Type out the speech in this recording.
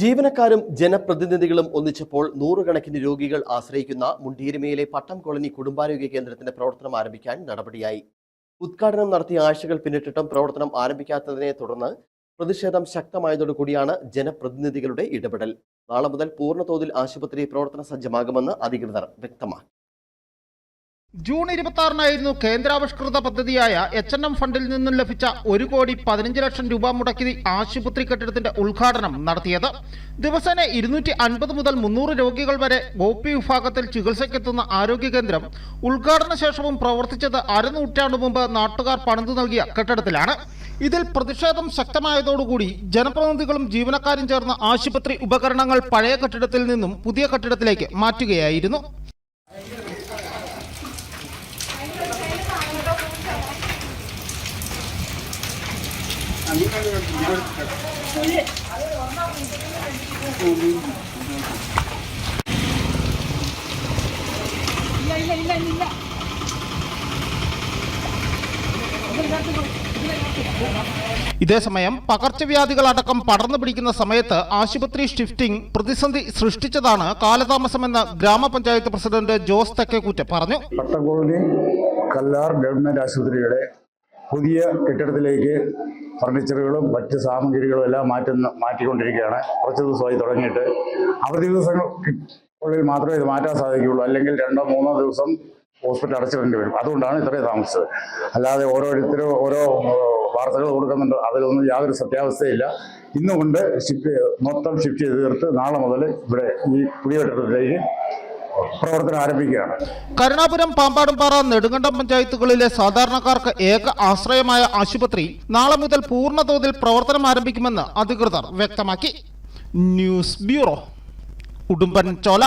ജീവനക്കാരും ജനപ്രതിനിധികളും ഒന്നിച്ചപ്പോൾ നൂറുകണക്കിന് രോഗികൾ ആശ്രയിക്കുന്ന മുണ്ടീരുമയിലെ പട്ടം കോളനി കുടുംബാരോഗ്യ കേന്ദ്രത്തിന്റെ പ്രവർത്തനം ആരംഭിക്കാൻ നടപടിയായി. ഉദ്ഘാടനം നടത്തിയ ആഴ്ചകൾ പിന്നിട്ടിട്ടും പ്രവർത്തനം ആരംഭിക്കാത്തതിനെ തുടർന്ന് പ്രതിഷേധം ശക്തമായതോടുകൂടിയാണ് ജനപ്രതിനിധികളുടെ ഇടപെടൽ. നാളെ മുതൽ പൂർണതോതിൽ ആശുപത്രി പ്രവർത്തന സജ്ജമാകുമെന്ന് അധികൃതർ വ്യക്തമാക്കി. ജൂൺ ഇരുപത്തി ആറിനായിരുന്നു കേന്ദ്രാവിഷ്കൃത പദ്ധതിയായ എച്ച് എൻ എം ഫണ്ടിൽ നിന്നും ലഭിച്ച ഒരു കോടി പതിനഞ്ച് ലക്ഷം രൂപ മുടക്കി ആശുപത്രി കെട്ടിടത്തിന്റെ ഉദ്ഘാടനം നടത്തിയത്. ദിവസേന ഇരുന്നൂറ്റി അൻപത് മുതൽ മുന്നൂറ് രോഗികൾ വരെ ഒ പി വിഭാഗത്തിൽ ചികിത്സയ്ക്കെത്തുന്ന ആരോഗ്യ കേന്ദ്രം ഉദ്ഘാടന ശേഷവും പ്രവർത്തിച്ചത് അരനൂറ്റാണ്ടു മുമ്പ് നാട്ടുകാർ പണിതു നൽകിയ കെട്ടിടത്തിലാണ്. ഇതിൽ പ്രതിഷേധം ശക്തമായതോടുകൂടി ജനപ്രതിനിധികളും ജീവനക്കാരും ചേർന്ന ആശുപത്രി ഉപകരണങ്ങൾ പഴയ കെട്ടിടത്തിൽ നിന്നും പുതിയ കെട്ടിടത്തിലേക്ക് മാറ്റുകയായിരുന്നു. ഇതേസമയം പകർച്ചവ്യാധികളടക്കം പടർന്നു പിടിക്കുന്ന സമയത്ത് ആശുപത്രി ഷിഫ്റ്റിംഗ് പ്രതിസന്ധി സൃഷ്ടിച്ചതാണ് കാലതാമസമെന്ന് ഗ്രാമപഞ്ചായത്ത് പ്രസിഡന്റ് ജോസ് തെക്കേക്കൂറ്റ പറഞ്ഞു. കല്ലാർ ഗവൺമെന്റ് ആശുപത്രിയുടെ പുതിയ കെട്ടിടത്തിലേക്ക് ഫർണിച്ചറുകളും മറ്റ് സാമഗ്രികളും എല്ലാം മാറ്റുന്ന മാറ്റിക്കൊണ്ടിരിക്കുകയാണ്. കുറച്ച് ദിവസമായി തുടങ്ങിയിട്ട്. അവധി ദിവസങ്ങൾ ഉള്ളിൽ മാത്രമേ ഇത് മാറ്റാൻ സാധിക്കുകയുള്ളൂ. അല്ലെങ്കിൽ രണ്ടോ മൂന്നോ ദിവസം ഹോസ്പിറ്റൽ അടച്ചിടേണ്ടി വരും. അതുകൊണ്ടാണ് ഇത്രയും താമസിച്ചത്. അല്ലാതെ ഓരോരുത്തരും ഓരോ വാർത്തകൾ കൊടുക്കുന്നുണ്ട്. അതിലൊന്നും യാതൊരു സത്യാവസ്ഥയില്ല. ഇന്നുകൊണ്ട് ഷിഫ്റ്റ് മൊത്തം ഷിഫ്റ്റ് ചെയ്ത് തീർത്ത് നാളെ മുതൽ ഇവിടെ ഈ പുതിയ കെട്ടിടത്തിലേക്ക് പ്രവർത്തനം ആരംഭിക്കുകയാണ്. കരുണാപുരം പാമ്പാടുംപാറ നെടുങ്കണ്ടം പഞ്ചായത്തുകളിലെ സാധാരണക്കാർക്ക് ഏക ആശ്രയമായ ആശുപത്രി നാളെ മുതൽ പൂർണതോതിൽ പ്രവർത്തനം ആരംഭിക്കുമെന്ന് അധികൃതർ വ്യക്തമാക്കി. ന്യൂസ് ബ്യൂറോ ഉടുമ്പൻ ചോല